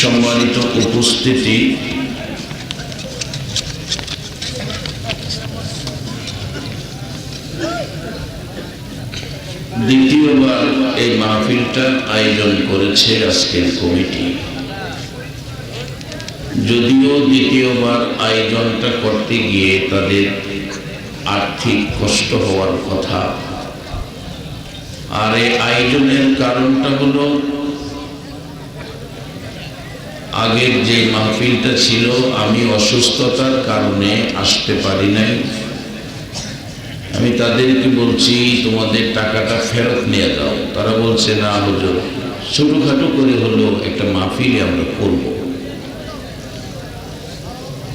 সম্মানিত উপস্থিতি। দ্বিতীয়বার এই মাহফিলটা আয়োজন করেছে আজকের কমিটি। যদিও দ্বিতীয়বার আয়োজনটা করতে গিয়ে তাদের আর্থিক কষ্ট হওয়ার কথা। আর এই আয়োজনের কারণটা হলো আগের যে মাহফিলটা ছিল, আমি অসুস্থতার কারণে আসতে পারি নাই। আমি তাদেরকে বলছি, তোমাদের টাকাটা ফেরত নিয়ে দাও তারা বলছে, না হুজুর, ছোটোখাটো করে হলো একটা মাহফিল আমরা করব।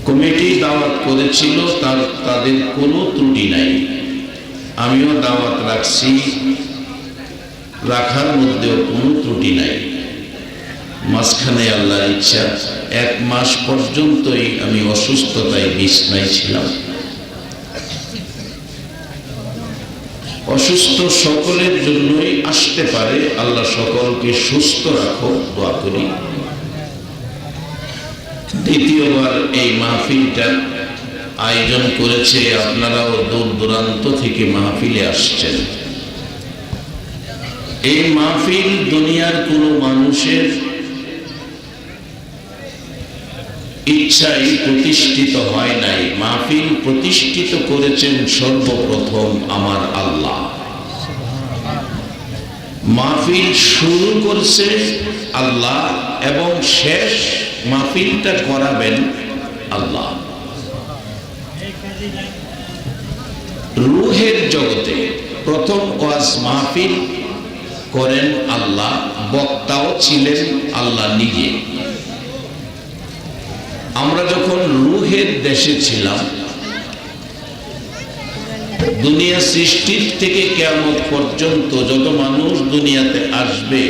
কমিটি দাওয়াত করেছিল, তার, তাদের কোনো ত্রুটি নাই। আমিও দাওয়াত রাখছি, রাখার মধ্যেও কোনো ত্রুটি নাই। মাঝখানে আল্লাহর ইচ্ছা, এক মাস পর্যন্তই আমি অসুস্থতায় বিছনায় ছিলাম। অসুস্থ সকলের জন্যই আসতে পারে, আল্লাহ সকলকে সুস্থ রাখো, দোয়া করি। দ্বিতীয়বার এই মাহফিলটা আয়োজন করেছে আপনারাও দূর দূরান্ত থেকে মাহফিলে আসছেন। এই মাহফিল দুনিয়ার কোনো মানুষের ইচ্ছাই প্রতিষ্ঠিত হয় নাই। মাহফিল প্রতিষ্ঠিত করেছেন সর্বপ্রথম আমার আল্লাহ। মাহফিল শুরু করছে আল্লাহ এবং শেষ মাহফিলটা করাবেন আল্লাহ। রুহের জগতে প্রথম ওয়াজ মাহফিল করেন আল্লাহ, বক্তাও ছিলেন আল্লাহ নিজে। আমরা যখন রুহের দেশে ছিলাম, দুনিয়া সৃষ্টির থেকে কেমন পর্যন্ত যত মানুষ দুনিয়াতে আসবে,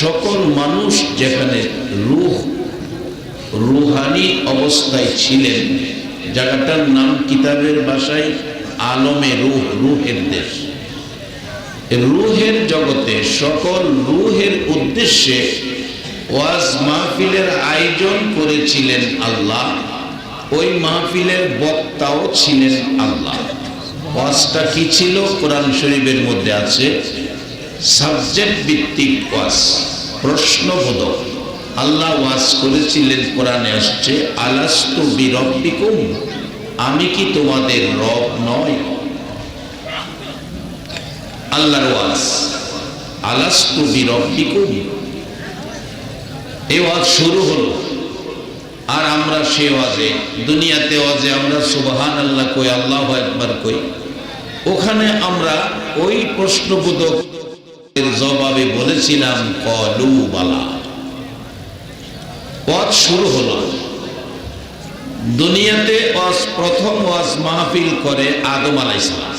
সকল মানুষ যেখানে রুহ, রুহানি অবস্থায় ছিলেন, জায়গাটার নাম কিতাবের বাসায় আলমে রুহ, রুহের দেশ। রুহের জগতে সকল রুহের উদ্দেশ্যে ওয়াজ মাহফিলের আয়োজন করেছিলেন আল্লাহ, ওই মাহফিলের বক্তাও ছিলেন আল্লাহ। ওয়াজটা কি ছিল? কোরআন শরীফের মধ্যে আছে, সাবজেক্ট ভিত্তিক ওয়াজ, প্রশ্নবোধক। আল্লাহ ওয়াজ করেছিলেন, কোরআনে আসছে, আলাস্তু বিরব্বিকুম আমি কি তোমাদের রব নয় আল্লাহর ওয়াজ, আলাস্তু বিরব্বিকুম এই ওয়াজ শুরু হলো। আর আমরা সে ওয়াজে, দুনিয়াতে ওয়াজে আমরা সুবহান আল্লাহ কই, আল্লাহ একবার কই। ওখানে আমরা ওই প্রশ্নবোধক জবাবে বলেছিলাম, কলু বালা। ওয়াজ শুরু হলো। দুনিয়াতে ওয়াজ, প্রথম ওয়াজ মাহফিল করে আদম আলাইসালাম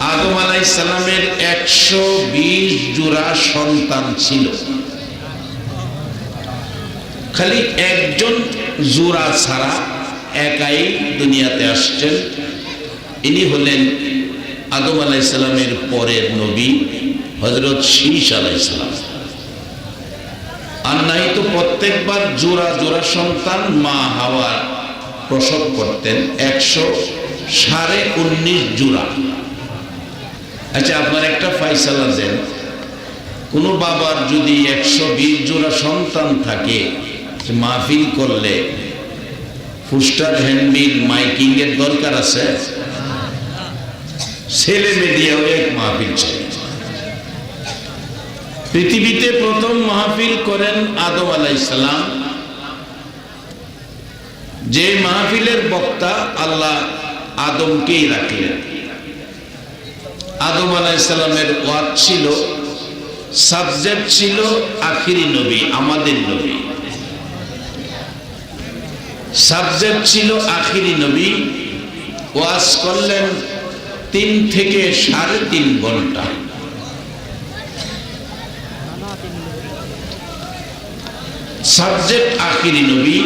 আদম আলাইসালামের একশো বিশ জোড়া সন্তান ছিল। খালি একজন জোড়া ছাড়া একাই দুনিয়াতে আসছেন। ইনি হলেন আদম আলাইসালামের পরের নবী হজরত শীষ আলাইসালাম আর নাই তো প্রত্যেকবার জোড়া জোড়া সন্তান মা হাওয়ার প্রসব করতেন একশো সাড়ে উনিশ জোড়া আচ্ছা আপনার একটা ফাইসালা দেন। কোনো বাবার যদি একশো বিশ জোড়া সন্তান থাকে মাহফিল করলে ফুস্টার হ্যান্ডবিল মাইকিং এর দরকার আছে? ছেলে মিডিয়াও এক মাহফিল চাই। পৃথিবীতে প্রথম মাহফিল করেন আদম আলাইসালাম যে মাহফিলের বক্তা আল্লাহ আদমকেই রাখলেন। আদম আলাইসালামের ওয়াদ ছিল, সাবজেক্ট ছিল আখিরি নবী, আমাদের নবী। সাবজেক্ট ছিল আখিরি নবী। ওয়াজ করলেন তিন থেকে সাড়ে তিন ঘণ্টা। সাবজেক্ট আখিরি নবী,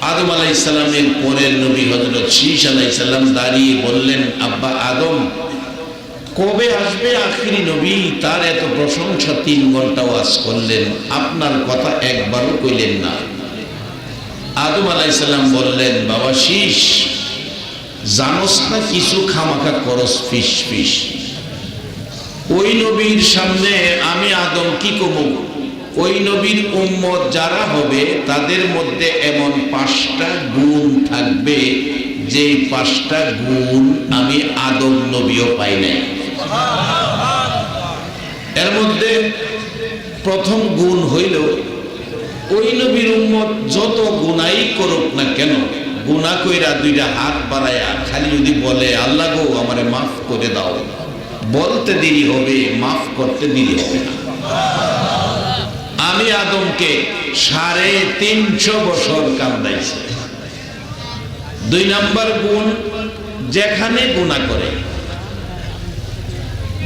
আদম আলাইসাল্লামের পরের নবী হজরত শীষ আলাইসাল্লাম দাঁড়িয়ে বললেন, আব্বা আদম, কবে আসবে আখিরি নবী? তার এত প্রশংসা, তিন ঘণ্টা ওয়াজ করলেন। আপনার কথা একবারও কইলেন না। আদম আলাইসাল্লাম বললেন, বাবা, শীষ, জানোস না কিছু খামাখা করস, ফিস ফিস? ওই নবীর সামনে আমি আদম কি কমু ওই নবীর উম্মত যারা হবে, তাদের মধ্যে এমন পাঁচটা গুণ থাকবে যে পাঁচটা গুণ আমি আদম নবীও পাই নাই। এর মধ্যে প্রথম গুণ হইল ওই নবীর উম্মত যত গুনাই করুক না কেন গুণা কইরা দুইটা হাত বাড়ায়া খালি যদি বলে, আল্লাহ গো, আমারে মাফ করে দাও। বলতে দেরি হবে, মাফ করতে দেরি হবে না। আমি আদমকে সাড়ে তিনশো বছর কান্দাইছি। দুই নাম্বার গুণ, যেখানে গুণা করে,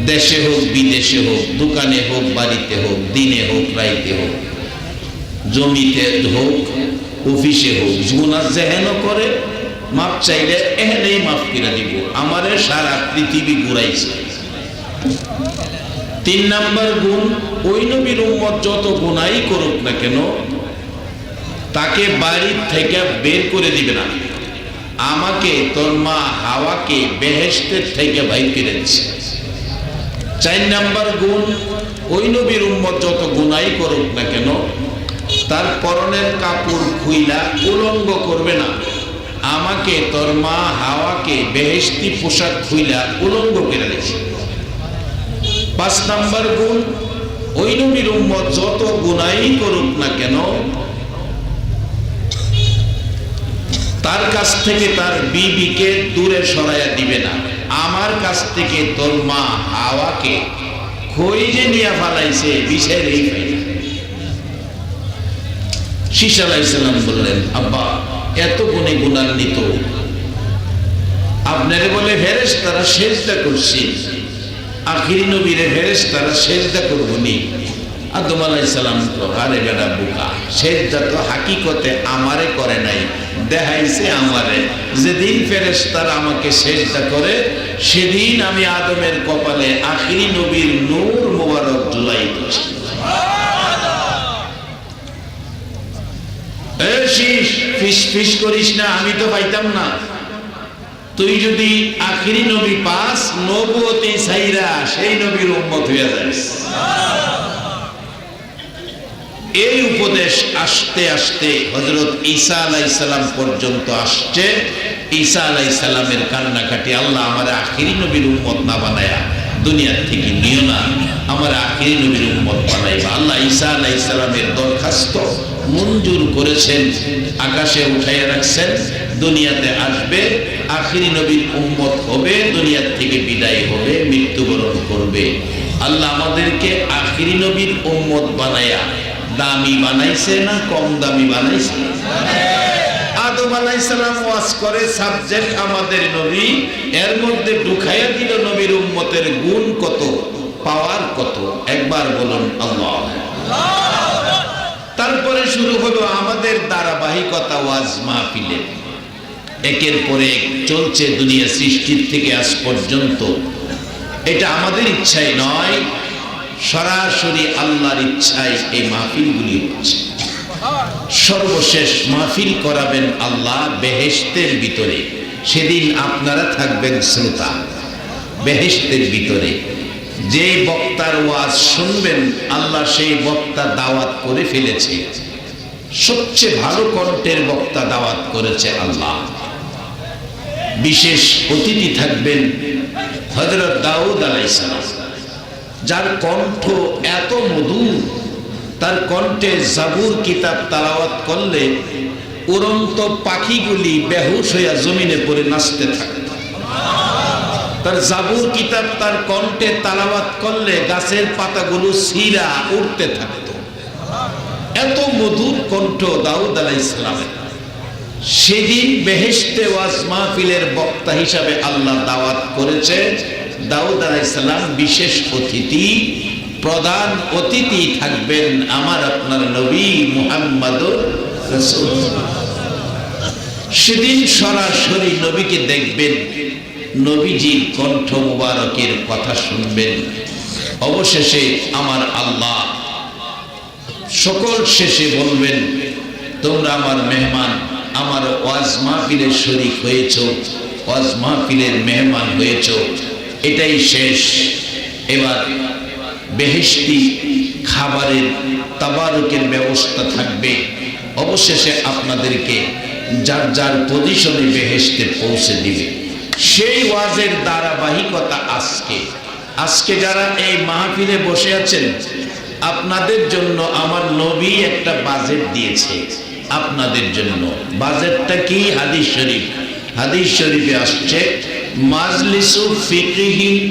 দেশে হোক, বিদেশে হোক, দোকানে হোক, বাড়িতে হোক, দিনে হোক, রাইতে হোক জমিতে হোক অফিসে হোক গুণা যেহেন করে, মাপ চাইলে এহেনেই মাফ করে দিব। আমারে সারা পৃথিবী ঘুরাইছে। তিন নাম্বার গুণ, ওই নবীর উম্মত যত গুণাই করুক না কেন, তাকে বাড়ির থেকে বের করে দিবে না। আমাকে, তোর মা হাওয়াকে বেহেস্তের থেকে ভাই ফিরেছে চার নাম্বার গুণ, ওই নবীর উম্মত যত গুণাই করুক না কেন তার পরনের কাপড় খুইলা উলঙ্গ করবে না। আমাকে তোর মা হাওয়াকে বেহেস্তি পোশাক খুইলা উলঙ্গ করে দিয়েছে। পাঁচ নাম্বার গুণ, ওই নবীর উম্মত যত গুণাই করুক না কেন, তার কাছ থেকে তার বিবিকে দূরে সরাইয়া দিবে না। আমার কাছ থেকে তোর মা হাওয়াকে খই নিয়ে ফালাইছে, বিষের এই বললেন, আব্বা, এত গুণে গুণান্বিত। বলে তারা সেজদা করছে। নবীরে তারা সেজদা আদম আলাইসালাম তো আরে বেড়া বুকা। সেজদা তো হাকিকতে আমারে করে নাই, দেখাইছে আমারে। যেদিন ফেরেস তারা আমাকে সেজদা করে, সেদিন আমি আদমের কপালে আখিরি নবীর নূর মোবারক জুলাই দিচ্ছি ফিস ফিস করিস না, আমি তো পাইতাম না। তুই যদি আখিরি নবী পাস নবতী সাইরা সেই নবীর উম্মত হইয়া যাস এই উপদেশ আসতে আসতে হজরত ঈসা আলাইসালাম পর্যন্ত আসছে। ঈসা আলাইসালামের কান্নাকাটি আল্লাহ আমার আখিরি নবীর উম্মত না বানায়া দুনিয়ার থেকে নিও না। আমার আখিরি নবীর উম্মত বানাইবা। আল্লাহ ঈসা আলাইসালামের দরখাস্ত মঞ্জুর করেছেন। আকাশে উঠাইয়া রাখছেন, দুনিয়াতে আসবে, আখিরি নবীর উম্মত হবে দুনিয়ার থেকে বিদায় হবে, মৃত্যুবরণ করবে। আল্লাহ আমাদেরকে আখিরি নবীর উম্মত বানায়া দামি বানাইছে না কম দামি বানাইছে? আদম আলাইসালাম ওয়াজ করে সাবজেক্ট আমাদের নবী, এর মধ্যে ঢুকাইয়া দিল নবীর উম্মতের গুণ কত পাওয়ার কত। একবার বলুন, আল্লাহ। তারপরে শুরু হলো আমাদের ধারাবাহিকতা ওয়াজ মাহফিলে। একের পরে এক চলছে দুনিয়া সৃষ্টির থেকে আজ পর্যন্ত। এটা আমাদের ইচ্ছাই নয়, সরাসরি আল্লাহর ইচ্ছায় এই মাহফিলগুলি হচ্ছে। সর্বশেষ মাহফিল করাবেন আল্লাহ বেহেস্তের ভিতরে। সেদিন আপনারা থাকবেন শ্রোতা। বেহেস্তের ভিতরে। যে বক্তার ওয়াজ শুনবেন, আল্লাহ সেই বক্তা দাওয়াত করে ফেলেছে। সবচেয়ে ভালো কণ্ঠের বক্তা দাওয়াত করেছে আল্লাহ। বিশেষ অতিথি থাকবেন হজরত দাউদ আলাইসালাম যার কণ্ঠ এত মধুর তার কণ্ঠে জাবুর কিতাব তালাওয়াত করলে উড়ন্ত পাখিগুলি বেহুশ হইয়া জমিনে পড়ে নাচতে থাকে। তার জাবুর কিতাব তার কণ্ঠে তালাওয়াত করলে গাছের পাতাগুলো সিরা উঠতে থাকতো। এত মধুর কণ্ঠ দাউদ আলাহ ইসলামের সেদিন বেহেস্তে ওয়াজ মাহফিলের বক্তা হিসাবে আল্লাহ দাওয়াত করেছে। দাউদ আলাইসাল্লাম বিশেষ অতিথি প্রধান অতিথি থাকবেন আমার আপনার নবী মুহাম্মদ সেদিন সরাসরি নবীকে দেখবেন, নবীজির কণ্ঠ মুবারকের কথা শুনবেন। অবশেষে আমার আল্লাহ সকল শেষে বলবেন, তোমরা আমার মেহমান, আমার ওয়াজ মাহফিলের শরিক হয়েছ, ওয়াজ মাহফিলের মেহমান হয়েছ। এটাই শেষ। এবার বেহেশতি খাবারের তাবারকের ব্যবস্থা থাকবে। অবশেষে আপনাদেরকে যার যার পজিশনে বেহেশতে পৌঁছে দিবে। সেই ওয়াজের ধারাবাহিকতা আজকে। আজকে যারা এই মাহফিলে বসে আছেন, আপনাদের জন্য আমার নবী একটা বাজেট দিয়েছে। আপনাদের জন্য। বাজেটটা কি? হাদিস শরীফ। হাদিস শরীফে আসছে, মাজলিসু ফিকহি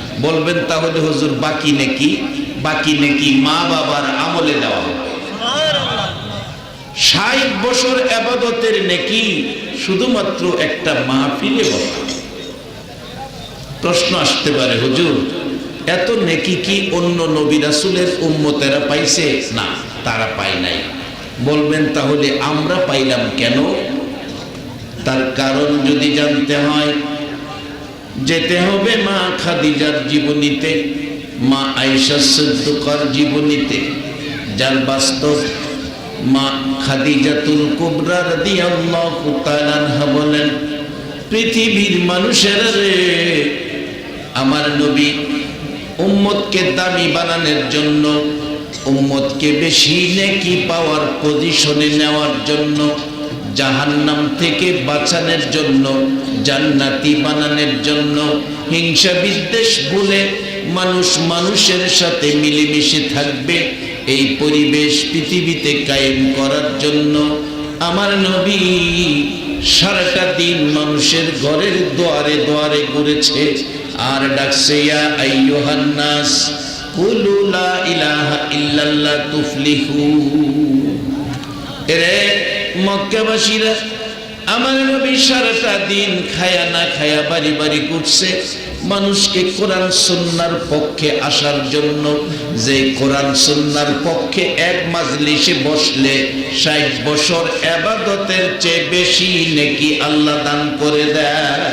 বলবেন তাহলে হুজুর, বাকি নাকি? বাকি নাকি মা বাবার আমলে দেওয়া হবে। ষাট বছর আবাদতের নাকি শুধুমাত্র একটা মাহফিলে বসা। প্রশ্ন আসতে পারে, হুজুর, এত নেকি কি অন্য নবী রাসুলের উম্মতেরা পাইছে? না, তারা পায় নাই। বলবেন তাহলে আমরা পাইলাম কেন? তার কারণ যদি জানতে হয় যেতে হবে মা খাদিজার জীবনীতে, মা আয়েশা সিদ্দিকার জীবনীতে। যার বাস্তব মা খাদিজাতুল কুবরা রাদিয়াল্লাহু তাআলা বলেন, পৃথিবীর মানুষেরা রে, আমার নবী উম্মতকে দামি বানানোর জন্য, উম্মতকে বেশি নেকি পাওয়ার পজিশনে নেওয়ার জন্য জাহান্নাম থেকে বাঁচানোর জন্য, জান্নাতি বানানোর জন্য, হিংসা বিদ্বেষ ভুলে মানুষ মানুষের সাথে মিলেমিশে থাকবে, এই পরিবেশ পৃথিবীতে কায়েম করার জন্য। আমার নবী সারাটা দিন মানুষের ঘরের দোয়ারে দোয়ারে ঘুরেছে, আর ডাকছে, ইয়া আইয়ুহান নাস, কুলু লা ইলাহা ইল্লাল্লাহ তুফলিহু। রে মক্কাবাসীরা, আমার নবী সারাটা দিন খায়া না খায়া বাড়ি বাড়ি করছে মানুষকে কোরআন সুন্নার পক্ষে আসার জন্য যে কোরআন সুন্নার পক্ষে এক মাজলিসে বসলে ষাট বছর আবাদতের চেয়ে বেশি নাকি আল্লাহ দান করে দেয়।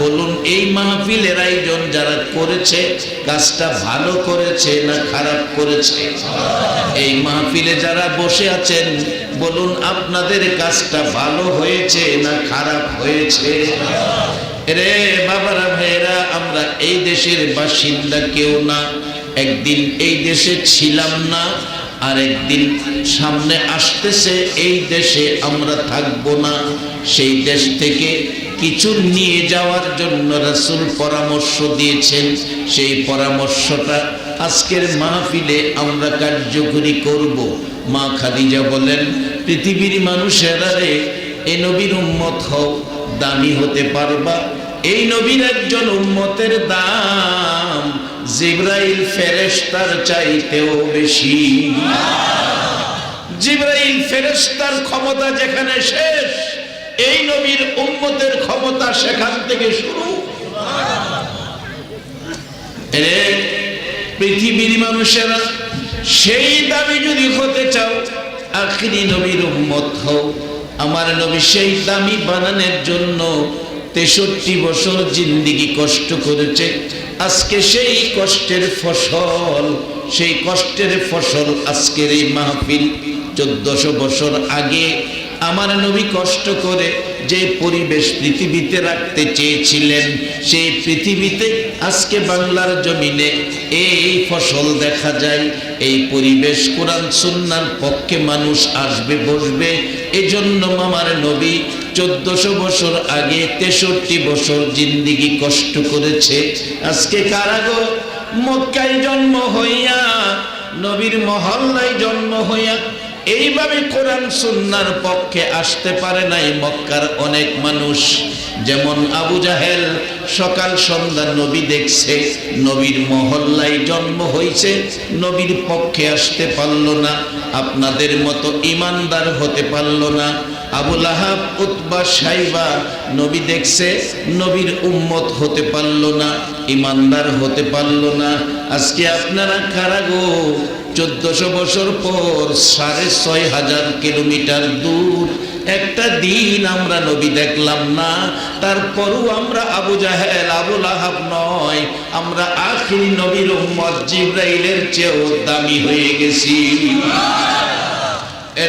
বলুন, এই মাহফিলের আয়োজন যারা করেছে, কাজটা ভালো করেছে না খারাপ করেছে? এই মাহফিলে যারা বসে আছেন বলুন, আপনাদের কাজটা ভালো হয়েছে না খারাপ হয়েছে? রে বাবারা, ভাইয়েরা, আমরা এই দেশের বাসিন্দা কেউ না। একদিন এই দেশে ছিলাম না, আর একদিন সামনে আসতেছে, এই দেশে আমরা থাকব না। সেই দেশ থেকে কিছু নিয়ে যাওয়ার জন্য রাসুল পরামর্শ দিয়েছেন। সেই পরামর্শটা আজকের মাহফিলে আমরা কার্যকরী করব। মা খাদিজা বলেন পৃথিবীর মানুষেরা রে, এ নবীর উম্মত হও, দামি হতে পারবা। এই নবীর একজন উম্মতের দাম জিব্রাইল ফেরেশতার চাইতেও বেশি। জিব্রাইল ফেরেশতার ক্ষমতা যেখানে শেষ, এই নবীর উম্মতের ক্ষমতা সেখান থেকে শুরু। পৃথিবীর মানুষেরা সেই দাবি যদি হতে চাও, আখিরি নবীর উম্মত হও। আমার নবী সেই দামি বানানোর জন্য তেষট্টি বছর জিন্দিগি কষ্ট করেছে। আজকে সেই কষ্টের ফসল, সেই কষ্টের ফসল আজকের এই মাহফিল। চোদ্দশো বছর আগে আমার নবী কষ্ট করে যে পরিবেশ পৃথিবীতে রাখতে চেয়েছিলেন, সেই পৃথিবীতে আজকে বাংলার জমিনে এই ফসল দেখা যায়। এই পরিবেশ কোরআন সুন্নার পক্ষে মানুষ আসবে, বসবে। এজন্য আমার নবী চোদ্দশো বছর আগে তেষট্টি বছর জিন্দিগি কষ্ট করেছে। আজকে কারাগো মক্কায় জন্ম হইয়া, নবীর মহল্লায় জন্ম হইয়া এইভাবে কোরআন সুন্নার পক্ষে আসতে পারে নাই মক্কার অনেক মানুষ। যেমন আবু জাহেল, সকাল সন্ধ্যা নবী দেখছে, নবীর মহল্লায় জন্ম হয়েছে নবীর পক্ষে আসতে পারল না, আপনাদের মতো ইমানদার হতে পারল না। আবুল আহাব উতবা, সাইবা, নবী দেখছে, নবীর উম্মত হতে পারল না, ইমানদার হতে পারল না। আজকে আপনারা কারাগো চোদ্দশো বছর পর সাড়ে ছয় হাজার কিলোমিটার দূর একটা দিন আমরা নবী দেখলাম না, তারপরও আমরা আবু জাহেল আবুল লাহাব নয়, আমরা আখিরি নবীর উম্মত জিব্রাইলের চেয়েও দামি হয়ে গেছি।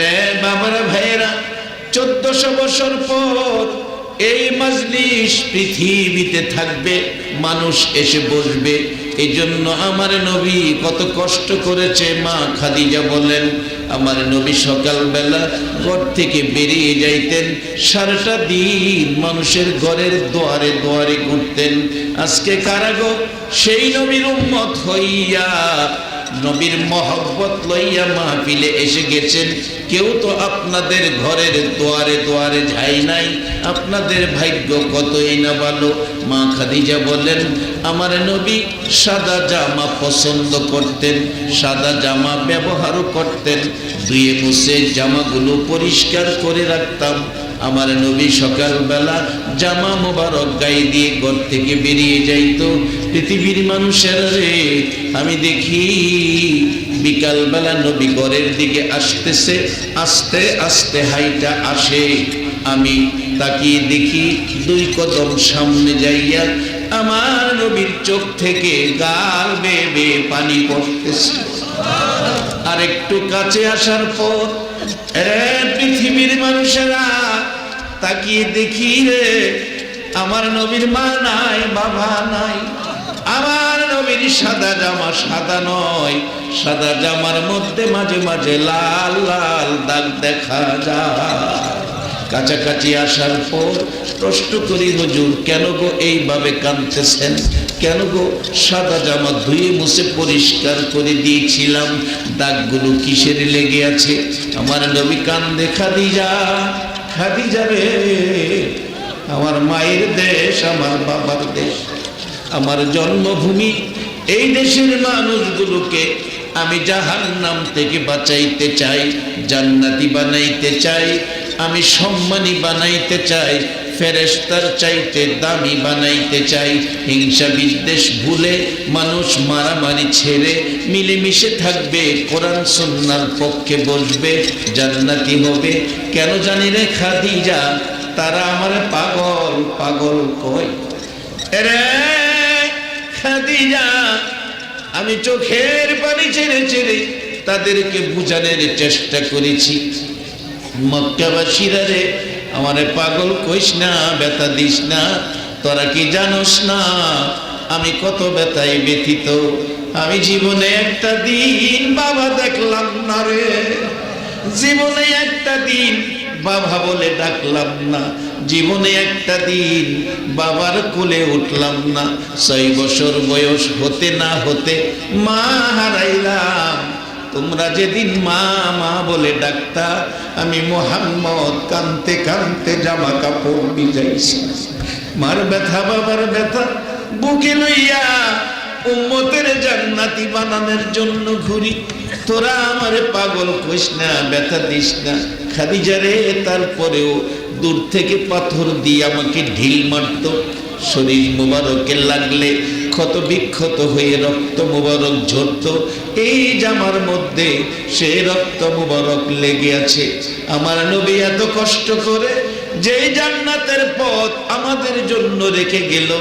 রে বাবার ভাইয়েরা, চোদ্দশো বছর পর এই মজলিস পৃথিবীতে থাকবে, মানুষ এসে বসবে এই জন্য আমার নবী কত কষ্ট করেছে, মা খাদিজা বলেন আমার নবী সকালবেলা ঘর থেকে বেরিয়ে যাইতেন, সারাটা দিন মানুষের ঘরের দোয়ারে দোয়ারে ঘুরতেন। আজকে কারাগো সেই নবীর উম্মত হইয়া নবীর মহব্বত লইয়া মাহফিলে এসে গেছেন। কেউ তো আপনাদের ঘরের দোয়ারে দোয়ারে যাই নাই। আপনাদের ভাগ্য কতই না ভালো। মা খাদিজা বলেন আমার নবী সাদা জামা পছন্দ করতেন, সাদা জামা ব্যবহারও করতেন। ধুয়ে মুছে জামাগুলো পরিষ্কার করে রাখতাম। আমার নবী সকালবেলা জামা মোবারক গায়ে দিয়ে ঘর থেকে বেরিয়ে যাইতো। পৃথিবীর মানুষের রে, আমি দেখি বিকালবেলা নবী ঘরের দিকে আসতেছে, আস্তে আস্তে হাইটা আসে। আমি তাকিয়ে দেখি দুই কদম সামনে যাইয়া আমার নবীর চোখ থেকে গাল বেয়ে পানি পড়তেছে। আর একটু কাছে আসার পর পৃথিবীর তাকিয়ে দেখি রে, আমার নবীর মা নাই, বাবা নাই। আমার নবীর সাদা জামা সাদা নয়, সাদা জামার মধ্যে মাঝে মাঝে লাল লাল দাগ দেখা যায়। কাছাকাছি আসার পর প্রশ্ন করি, হুজুর, কেন গো এইভাবে কাঁদতেছেন? কেন গো সাদা জামা ধুয়ে মুছে পরিষ্কার করে দিয়েছিলাম? দাগগুলো কিসের লেগে আছে? আমার নবী কান দেখা কান্দে খাদিজা। খাদিজা রে আমার মায়ের দেশ, আমার বাবার দেশ, আমার জন্মভূমি, এই দেশের মানুষগুলোকে আমি জাহান নাম থেকে বাঁচাইতে চাই, জান্নাতি বানাইতে চাই, আমি সম্মানী বানাইতে চাই ফেরেস্তার চাইতে দামি বানাইতে চাই। হিংসা বিদ্বেষ ভুলে মানুষ মারামারি ছেড়ে মিলেমিশে থাকবে। কোরআন সন্ন্যার পক্ষে বসবে, জান্নাতি হবে। কেন জানি রে খাদিজা, তারা আমার পাগল। পাগল কয় রে খাদিজা, আমি চোখের পানি ছেড়ে ছেড়ে তাদেরকে বুঝানোর চেষ্টা করেছি। মক্কাবাসীরা রে আমারে পাগল কইস না, ব্যথা দিস না, তোরা কি জানোস না, আমি কত ব্যথায় ব্যথিত। আমি জীবনে একটা দিন বাবা দেখলাম না রে, জীবনে একটা দিন বাবা বলে ডাকলাম না, জীবনে একটা দিন বাবার কোলে উঠলাম না। ছয় বছর বয়স হতে না হতে মা হারাইলাম তোমরা যেদিন মা মা বলে ডাক্তার আমি মোহাম্মদ কানতে কানতে জামা কাপড় ভিজাইছি। মার ব্যথা, বাবার ব্যথা, বুকে লইয়া উম্মতের জান্নাতি বানানোর জন্য ঘুরি। তোরা আমারে পাগল কইস না, ব্যথা দিস না। খাদিজারে তারপরেও দূর থেকে পাথর দিয়ে আমাকে ঢিল মারত। শরীর মোবারকে লাগলে ক্ষত বিক্ষত হয়ে রক্ত মোবারক ঝরত। এই জামার মধ্যে সে রক্ত মোবারক লেগে আছে, আমার নবী এত কষ্ট করে যেই জান্নাতের পথ আমাদের জন্য রেখে গেল,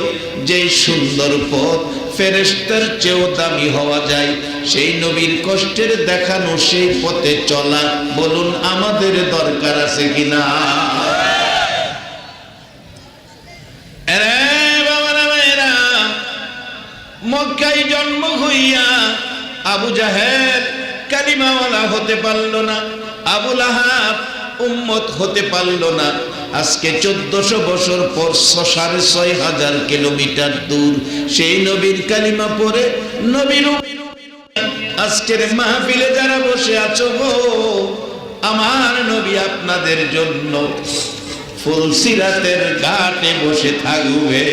যেই সুন্দর পথ ফেরেস্তার চেয়েও দামি হওয়া যায়, সেই নবীর কষ্টের দেখানো সেই পথে চলা, বলুন আমাদের দরকার আছে কিনা? আবু জাহেদ কালিমাওয়ালা হতে পারল না আবুল আহাব উম্মত হতে পারল না। আজকে চোদ্দশো বছর পর সাড়ে ছয় হাজার কিলোমিটার দূর। সেই নবীর কালিমা পরে নবীর আজকের মাহফিলে যারা বসে আছো গো, আমার নবী আপনাদের জন্য ফুলসিরাতের ঘাটে বসে থাকবে।